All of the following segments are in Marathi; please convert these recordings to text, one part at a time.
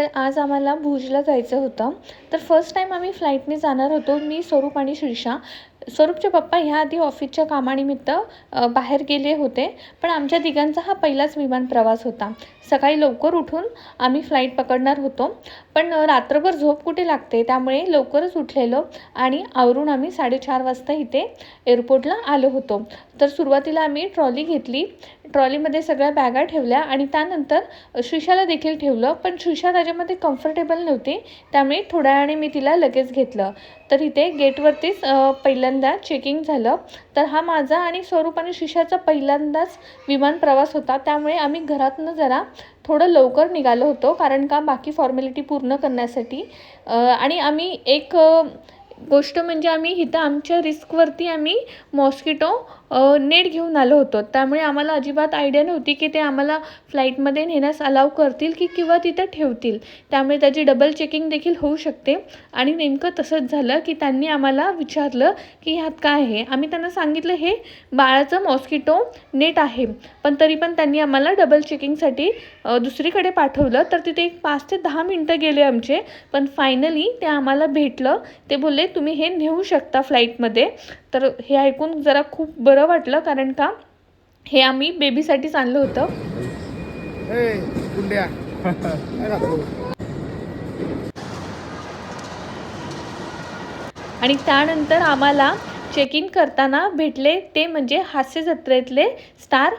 तर आज आम्हाला भुजला जायचं होतं. तर फर्स्ट टाईम आम्ही फ्लाईटने जाणार होतो मी स्वरूप आणि श्रीषा. स्वरूपचे पप्पा ह्या आधी ऑफिसच्या कामानिमित्त बाहेर गेले होते. पण आमच्या तिघांचा हा पहिलाच विमान प्रवास होता. सकाळी लवकर उठून आम्ही फ्लाईट पकडणार होतो. पण रात्रभर झोप कुठे लागते त्यामुळे लवकरच उठलेलो आणि आवरून आम्ही साडेचार वाजता इथे एअरपोर्टला आलो होतो. तर सुरुवातीला आम्ही ट्रॉली घेतली. ट्रॉलीमध्ये सगळ्या बॅगा ठेवल्या आणि त्यानंतर श्रीषाला देखील ठेवलं. पण श्रीषा त्याच्यामध्ये कम्फर्टेबल नव्हती. त्यामुळे थोड्या वेळाने मी तिला लगेच घेतलं. तर इथे गेटवरतीच पहिल्यांदा चेकिंग झालं. तर हा माझा आणि स्वरूप आणि श्रीषाचा पहिल्यांदाच विमान प्रवास होता. त्यामुळे आम्ही घरातनं जरा थोडं लवकर निघालो होतो. कारण का? बाकी फॉर्मॅलिटी पूर्ण करण्यासाठी. आणि आम्ही एक गोष्ट म्हणजे आम्ही इथं आमच्या रिस्कवरती आम्ही मॉस्किटो नेट घेऊन आलो होतो. त्यामुळे आम्हाला अजिबात आयडिया नव्हती की ते आम्हाला फ्लाईटमध्ये नेण्यास अलाव करतील की किंवा तिथं ठेवतील. त्यामुळे त्याची डबल चेकिंग देखील होऊ शकते. आणि नेमकं तसंच झालं की त्यांनी आम्हाला विचारलं की ह्यात काय आहे? आम्ही त्यांना सांगितलं हे बाळाचं मॉस्किटो नेट आहे. पण तरी पण त्यांनी आम्हाला डबल चेकिंगसाठी दुसरीकडे पाठवलं. तर तिथे एक पाच ते दहा मिनटं गेले आमचे. पण फायनली ते आम्हाला भेटलं. ते बोलले तुम्ही हे नेऊ शकता फ्लाईटमध्ये तर हे ऐकून जरा खूप बरं वाटलं कारण का हे आम्ही बेबीसाठीच आणलं होतं. आणि त्यानंतर आम्हाला चेक इन करताना भेटले ते म्हणजे हास्य जत्रेतले स्टार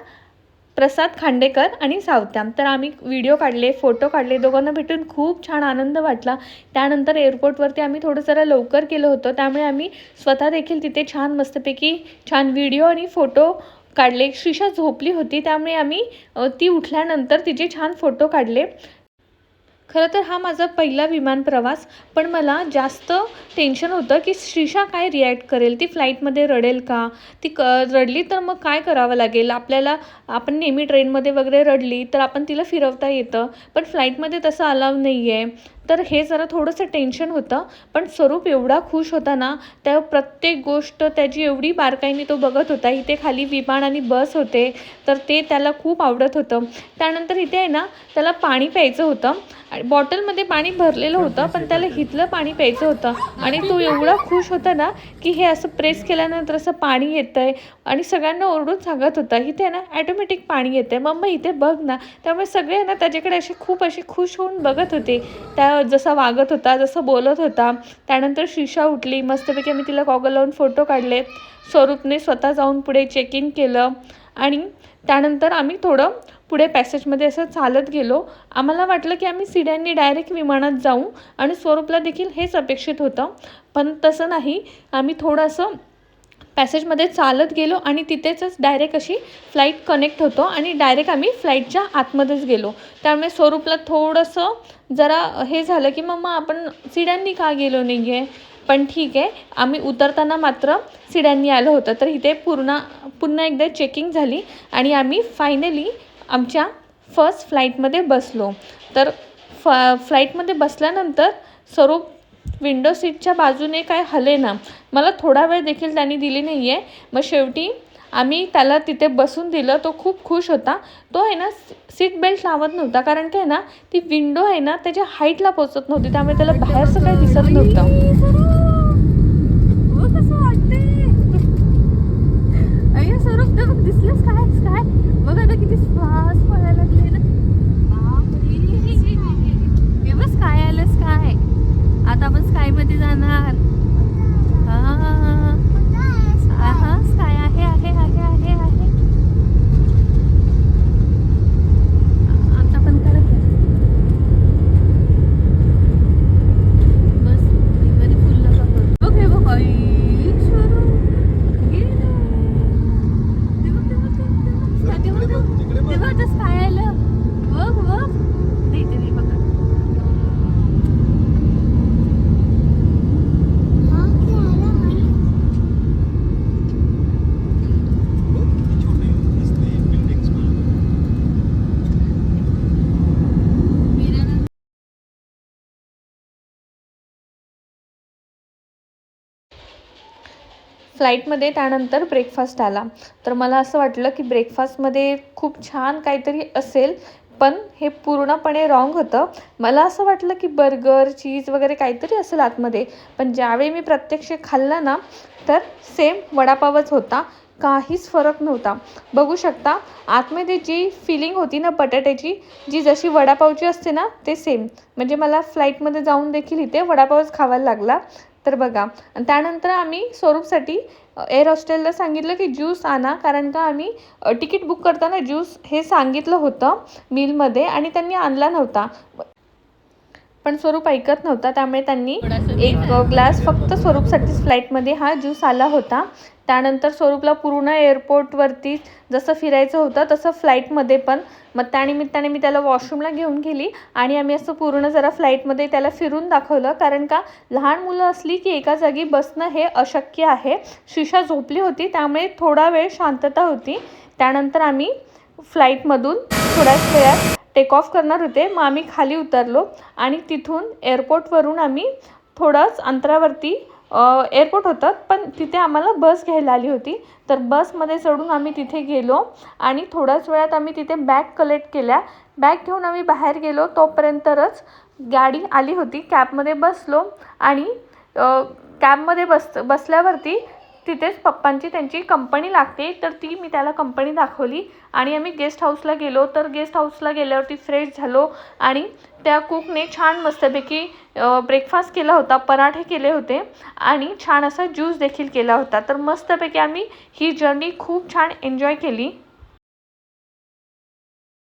प्रसाद खांडेकर आणि सावत्याम. तर आम्ही व्हिडिओ काढले फोटो काढले दोघांना भेटून खूप छान आनंद वाटला. त्यानंतर एअरपोर्टवरती आम्ही थोडं जरा लवकर केलं होतं. त्यामुळे आम्ही स्वतः देखील तिथे छान मस्तपैकी छान व्हिडिओ आणि फोटो काढले. श्रीषा झोपली होती त्यामुळे आम्ही ती उठल्यानंतर तिचे छान फोटो काढले. खरं तर हा माझा पहिला विमान प्रवास पण मला जास्त टेन्शन होतं की श्रीषा काय रिॲक्ट करेल? ती फ्लाईटमध्ये रडेल का? ती क रडली तर मग काय करावं लागेल? आपल्याला आपण नेहमी ट्रेनमध्ये वगैरे रडली तर आपण तिला फिरवता येतं पण फ्लाईटमध्ये तसं अलाव नाही आहे तर हे जरा थोडंसं टेन्शन होतं. पण स्वरूप एवढा खुश होता ना त्या प्रत्येक गोष्ट त्याची एवढी बारकाईने तो बघत होता. इथे खाली विमान आणि बस होते तर ते त्याला खूप आवडत होतं. त्यानंतर इथे आहे ना त्याला पाणी प्यायचं होतं. आणि बॉटलमध्ये पाणी भरलेलं होतं पण त्याला हिथलं पाणी प्यायचं होतं. आणि तो एवढा खुश होता ना की हे असं प्रेस केल्यानंतर असं पाणी येतं आहे आणि सगळ्यांना ओरडून सांगत होता इथे ना ॲटोमॅटिक पाणी येतं आहे मम्मा इथे बघ ना. त्यामुळे सगळे ना त्याच्याकडे असे खूप असे खुश होऊन बघत होते. त्या जसा वागत होता जसं बोलत होता त्यानंतर शिशा उठली. मस्तपैकी आम्ही तिला गॉगल लावून फोटो काढले. स्वरूपने स्वतः जाऊन पुढे चेक इन केलं. आणि त्यानंतर आम्ही थोडं पुढे पॅसेजमध्ये असं चालत गेलो. आम्हाला वाटलं की आम्ही सिड्यांनी डायरेक्ट विमानात जाऊ आणि स्वरूपला देखील हेच अपेक्षित होतं. पण तसं नाही. आम्ही थोडंसं पॅसेजमध्ये चालत गेलो आणि तिथेच डायरेक्ट अशी फ्लाईट कनेक्ट होतो आणि डायरेक्ट आम्ही फ्लाईटच्या आतमध्येच गेलो. त्यामुळे स्वरूपला थोडंसं जरा हे झालं की मम्मा आपण सिड्यांनी का गेलो नाही आहे पण ठीक आहे आम्ही उतरताना मात्र सिड्यांनी आलं होतं. तर इथे पूर्ण पुन्हा एकदा चेकिंग झाली आणि आम्ही फायनली आमच्या फर्स्ट फ्लाईटमध्ये बसलो. तर फ फ्लाईटमध्ये बसल्यानंतर स्वरूप विंडो सीटच्या बाजूने काय हले ना मला थोडा वेळ देखील त्यांनी दिली नाही आहे मग शेवटी आम्ही त्याला तिथे बसून दिलं तो खूप खुश होता. तो आहे ना सीट बेल्ट लावत नव्हता कारण काय ना ती विंडो आहे ना त्याच्या हाईटला पोचत नव्हती त्यामुळे त्याला बाहेरचं काही दिसत नव्हतं. कसं स्वरूप काय काय? बघ आता किती श्वास पळायला लागले ना बापरे हे बघ स्काय आलं स्काय आता आपण स्कायमध्ये जाणार हा हा स्काय आहे आहे आहे आहे आहे आता पण करत आहे. बस बरी फुल नका करू बघ हे बघ आई स्वरूप गेलं. ते बघ, ते बघ, ते बघ, ते बघ. ते बघ, ते बघ. ते बघ, आता sky आलं. बघ, बघ. नाही, ते नाही बघा. फ्लाईटमध्ये त्यानंतर ब्रेकफास्ट आला. तर मला असं वाटलं की ब्रेकफास्टमध्ये खूप छान काहीतरी असेल पण हे पूर्णपणे रॉंग होतं. मला असं वाटलं की बर्गर चीज वगैरे काहीतरी असेल आतमध्ये पण ज्यावेळी मी प्रत्यक्ष खाल्ला ना तर सेम वडापावच होता. काहीच फरक नव्हता. बघू शकता आतमध्ये जी फिलिंग होती ना बटाट्याची जी जशी वडापावची असते ना ते सेम म्हणजे मला फ्लाईटमध्ये जाऊन देखील इथे वडापावच खावायला लागला. तर बघा आणि त्यानंतर आम्ही स्वरूपसाठी एअर हॉस्टेलला सांगितलं की ज्यूस आणा कारण का आम्ही तिकीट बुक करताना ज्यूस हे सांगितलं होतं मीलमध्ये आणि त्यांनी आणला नव्हता. पण स्वरूप ऐकत नव्हता त्यामुळे त्यांनी एक ग्लास फक्त स्वरूपसाठीच फ्लाईटमध्ये हा ज्यूस आला होता. त्यानंतर स्वरूपला पूर्ण एअरपोर्टवरती जसं फिरायचं होतं तसं फ्लाईटमध्ये पण. मग त्यानिमित्ताने मी त्याला वॉशरूमला घेऊन गेली आणि आम्ही असं पूर्ण जरा फ्लाईटमध्ये त्याला फिरून दाखवलं. कारण का लहान मुलं असली की एका जागी बसणं हे अशक्य आहे. शिशा झोपली होती त्यामुळे थोडा वेळ शांतता होती. त्यानंतर आम्ही फ्लाईटमधून थोड्याच वेळात टेक ऑफ करणार होते. मग आम्ही खाली उतरलो आणि तिथून एअरपोर्टवरून आम्ही थोडंच अंतरावरती एअरपोर्ट होतं. पण तिथे आम्हाला बस घ्यायला आली होती. तर बसमध्ये चढून आम्ही तिथे गेलो आणि थोड्याच वेळात आम्ही तिथे बॅग कलेक्ट केल्या. बॅग घेऊन आम्ही बाहेर गेलो. तोपर्यंतच गाडी आली होती. कॅबमध्ये बसलो आणि कॅबमध्ये बस बसल्यावरती तिथेच पप्पांची त्यांची कंपनी लागते. तर ती मी त्याला कंपनी दाखवली आणि आम्ही गेस्ट हाऊसला गेलो. तर गेस्ट हाऊसला गेल्यावरती फ्रेश झालो आणि त्या कुकने छान मस्तपैकी ब्रेकफास्ट केला होता. पराठे केले होते आणि छान असा ज्यूस देखील केला होता. तर मस्तपैकी आम्ही ही जर्नी खूप छान एन्जॉय केली.